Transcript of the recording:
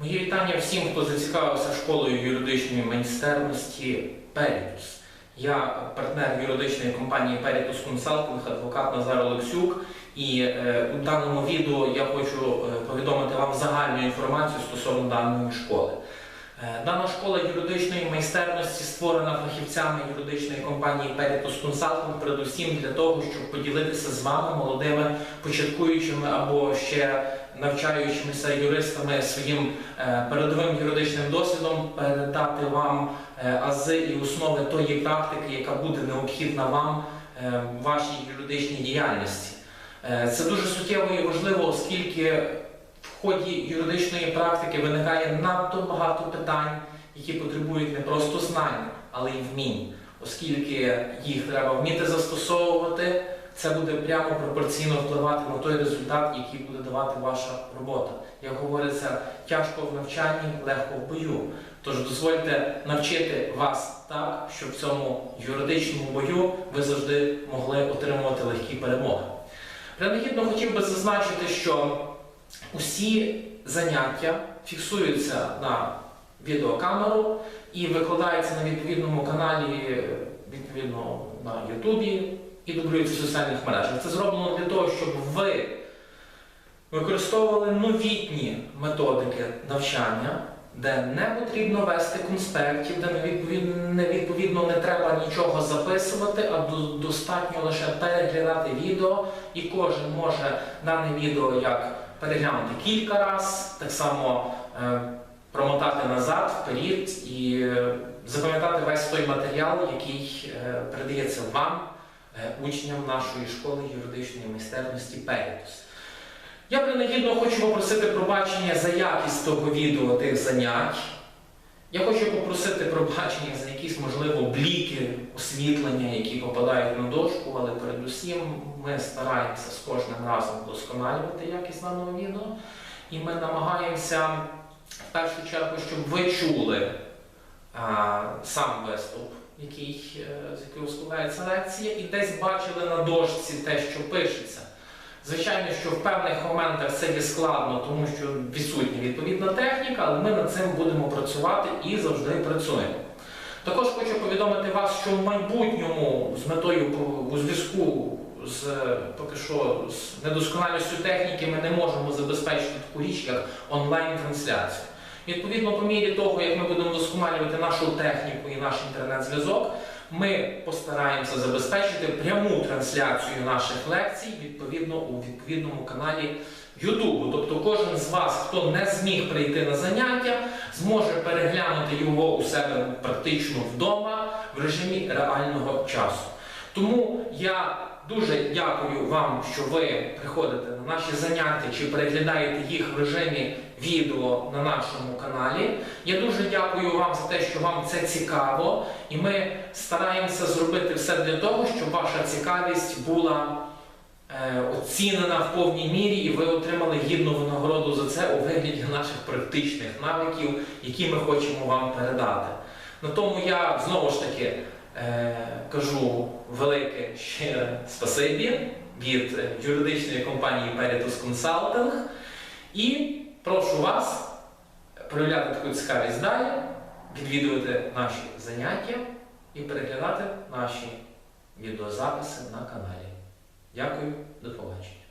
Моє вітання всім, хто зацікавився школою юридичної майстерності Перітус. Я партнер юридичної компанії Перітус Консалтинг, адвокат Назар Олексюк. І е, у даному відео я хочу е, повідомити вам загальну інформацію стосовно даної школи. Е, Дана школа юридичної майстерності створена фахівцями юридичної компанії Peritus Consulting передусім для того, щоб поділитися з вами молодими початкуючими або ще навчаючимися юристами своїм е, передовим юридичним досвідом, передати вам е, ази і основи тої практики, яка буде необхідна вам е, в вашій юридичній діяльності. Це дуже суттєво і важливо, оскільки в ході юридичної практики виникає надто багато питань, які потребують не просто знань, але й вмінь, оскільки їх треба вміти застосовувати, це буде прямо пропорційно впливати на той результат, який буде давати ваша робота. Як говориться, тяжко в навчанні, легко в бою. Тож дозвольте навчити вас так, щоб в цьому юридичному бою ви завжди могли отримувати легкі перемоги. Принагідно хотів би зазначити, що усі заняття фіксуються на відеокамеру і викладаються на відповідному каналі, відповідно на Ютубі і дублюються в соціальних мережах. Це зроблено для того, щоб ви використовували новітні методики навчання, де не потрібно вести конспектів, де не відповідно, не, треба нічого записувати, а достатньо лише переглядати відео, і кожен може дане відео як переглянути кілька разів, так само е, промотати назад, вперед і е, запам'ятати весь той матеріал, який е, передається вам, учням нашої школи юридичної майстерності Перітус. Я принагідно хочу попросити пробачення за якість того відео тих занять. Я хочу попросити пробачення за якісь, можливо, бліки освітлення, які попадають на дошку, але передусім ми стараємося з кожним разом вдосконалювати якість даного відео. І ми намагаємося в першу чергу, щоб ви чули а, сам виступ, який, е, з якого складається лекція, і десь бачили на дошці те, що пишеться. Звичайно, що в певних моментах це є складно, тому що відсутня відповідна техніка, але ми над цим будемо працювати і завжди працюємо. Також хочу повідомити вас, що в майбутньому з метою у зв'язку з поки що з недосконалістю техніки ми не можемо забезпечити таку річ, як онлайн-трансляцію. Відповідно, по мірі того, як ми будемо вдосконалювати нашу техніку і наш інтернет-зв'язок, ми постараємося забезпечити пряму трансляцію наших лекцій відповідно у відповідному каналі Ютубу. Тобто кожен з вас, хто не зміг прийти на заняття, зможе переглянути його у себе практично вдома в режимі реального часу. Тому я дуже дякую вам, що ви приходите на наші заняття чи переглядаєте їх в режимі відео на нашому каналі. Я дуже дякую вам за те, що вам це цікаво, і ми стараємося зробити все для того, щоб ваша цікавість була е, оцінена в повній мірі, і ви отримали гідну винагороду за це у вигляді наших практичних навиків, які ми хочемо вам передати. На тому я знову ж таки кажу велике щире спасибі від е, юридичної компанії Peritus Consulting і прошу вас проявляти таку цікавість далі, відвідувати наші заняття і переглядати наші відеозаписи на каналі. Дякую, до побачення.